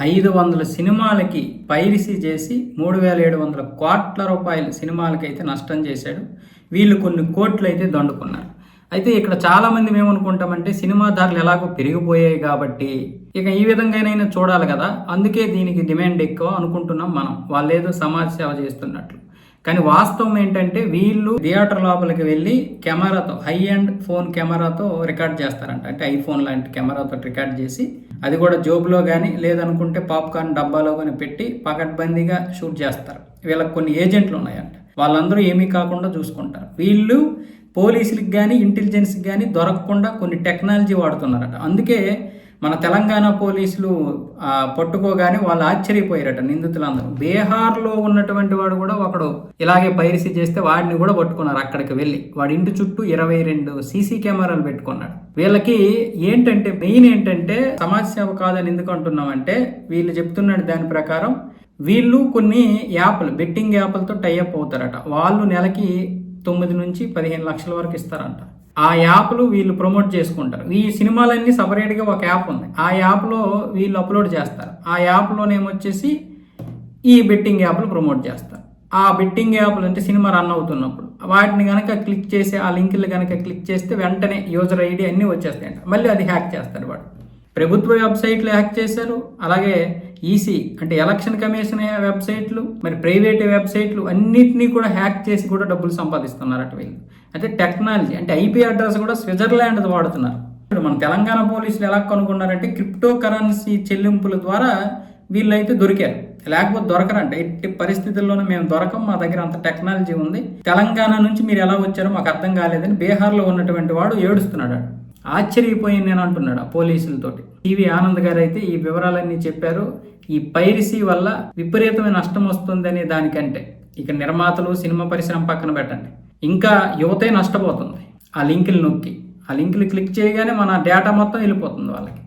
ఐదు వందల సినిమాలకి పైరసీ చేసి మూడు వేల ఏడు వందల కోట్ల రూపాయల సినిమాలకైతే నష్టం చేశాడు. వీళ్ళు కొన్ని కోట్లు అయితే దండుకున్నారు. అయితే ఇక్కడ చాలామంది ఏమనుకుంటామంటే సినిమా ధరలు ఎలాగో పెరిగిపోయాయి కాబట్టి ఇక ఈ విధంగానైనా చూడాలి కదా. అందుకే దీనికి డిమాండ్ ఎక్కువ అనుకుంటున్నాం మనం. వాళ్ళు ఏదో సమాజ సేవ చేస్తున్నట్లు. కానీ వాస్తవం ఏంటంటే వీళ్ళు థియేటర్ లోపలికి వెళ్ళి కెమెరాతో హై అండ్ ఫోన్ కెమెరాతో రికార్డ్ చేస్తారంట. అంటే ఐఫోన్ లాంటి కెమెరాతో రికార్డ్ చేసి అది కూడా జోబులో కానీ లేదనుకుంటే పాప్కార్న్ డబ్బాలో కానీ పెట్టి పకడ్బందీగా షూట్ చేస్తారు. వీళ్ళకి కొన్ని ఏజెంట్లు ఉన్నాయంట. వాళ్ళందరూ ఏమీ కాకుండా చూసుకుంటారు. వీళ్ళు పోలీసులకు కానీ ఇంటెలిజెన్స్కి కానీ దొరకకుండా కొన్ని టెక్నాలజీ వాడుతున్నారట. అందుకే మన తెలంగాణ పోలీసులు పట్టుకోగానే వాళ్ళు ఆశ్చర్యపోయారట నిందితులందరూ. బీహార్లో ఉన్నటువంటి వాడు కూడా ఒకడు ఇలాగే పైరసీ చేస్తే వాడిని కూడా పట్టుకున్నారు అక్కడికి వెళ్ళి. వాడి ఇంటి చుట్టూ ఇరవై రెండు సీసీ కెమెరాలు పెట్టుకున్నాడు. వీళ్ళకి ఏంటంటే మెయిన్ ఏంటంటే సమాజ సేవ కాదని ఎందుకు అంటున్నామంటే వీళ్ళు చెప్తున్నాడు దాని ప్రకారం వీళ్ళు కొన్ని యాప్లు బెట్టింగ్ యాప్లతో టైఅప్ అవుతారట. వాళ్ళు నెలకి తొమ్మిది నుంచి పదిహేను లక్షల వరకు ఇస్తారంట. ఆ యాప్లు వీళ్ళు ప్రమోట్ చేసుకుంటారు. ఈ సినిమాలన్నీ సపరేట్గా ఒక యాప్ ఉంది. ఆ యాప్లో వీళ్ళు అప్లోడ్ చేస్తారు. ఆ యాప్లోనేమొచ్చేసి ఈ బెట్టింగ్ యాప్లు ప్రమోట్ చేస్తారు. ఆ బెట్టింగ్ యాప్లు అంటే సినిమా రన్ అవుతున్నప్పుడు వాటిని కనుక క్లిక్ చేసి ఆ లింకులు కనుక క్లిక్ చేస్తే వెంటనే యూజర్ ఐడి అన్నీ వచ్చేస్తాయంట. మళ్ళీ అది హ్యాక్ చేస్తారు వాడు. ప్రభుత్వ వెబ్సైట్లు హ్యాక్ చేశారు. అలాగే ఈసీ అంటే ఎలక్షన్ కమిషన్ వెబ్సైట్లు మరి ప్రైవేట్ వెబ్సైట్లు అన్నిటినీ కూడా హ్యాక్ చేసి కూడా డబ్బులు సంపాదిస్తున్నారట వీళ్ళు అంటే టెక్నాలజీ అంటే ఐపీ అడ్రస్ కూడా స్విట్జర్లాండ్ వాడుతున్నారు. ఇప్పుడు మన తెలంగాణ పోలీసులు ఎలా కనుక్కున్నారంటే క్రిప్టో కరెన్సీ చెల్లింపుల ద్వారా వీళ్ళైతే దొరికారు. లేకపోతే దొరకరంట. ఎట్టి పరిస్థితుల్లోనూ మేము దొరకం మా దగ్గర అంత టెక్నాలజీ ఉంది. తెలంగాణ నుంచి మీరు ఎలా వచ్చారో మాకు అర్థం కాలేదని బీహార్లో ఉన్నటువంటి వాడు ఏడుస్తున్నాడు ఆశ్చర్యపోయింది నేను అంటున్నాడు ఆ పోలీసులతోటి. టీవీ ఆనంద్ గారు అయితే ఈ వివరాలన్నీ చెప్పారు. ఈ పైరసీ వల్ల విపరీతమైన నష్టం వస్తుందనే దానికంటే ఇక నిర్మాతలు సినిమా పరిశ్రమ పక్కన పెట్టండి. ఇంకా యువతే నష్టపోతుంది. ఆ లింకులు నొక్కి. ఆ లింకులు క్లిక్ చేయగానే మన డేటా మొత్తం వెళ్ళిపోతుంది వాళ్ళకి.